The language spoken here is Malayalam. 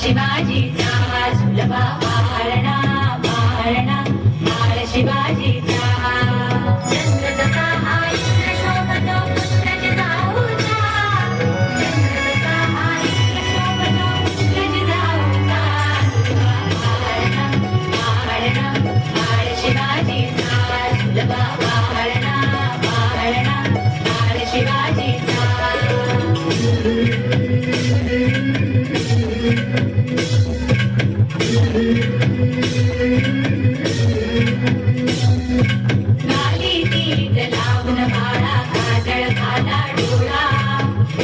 Shiva.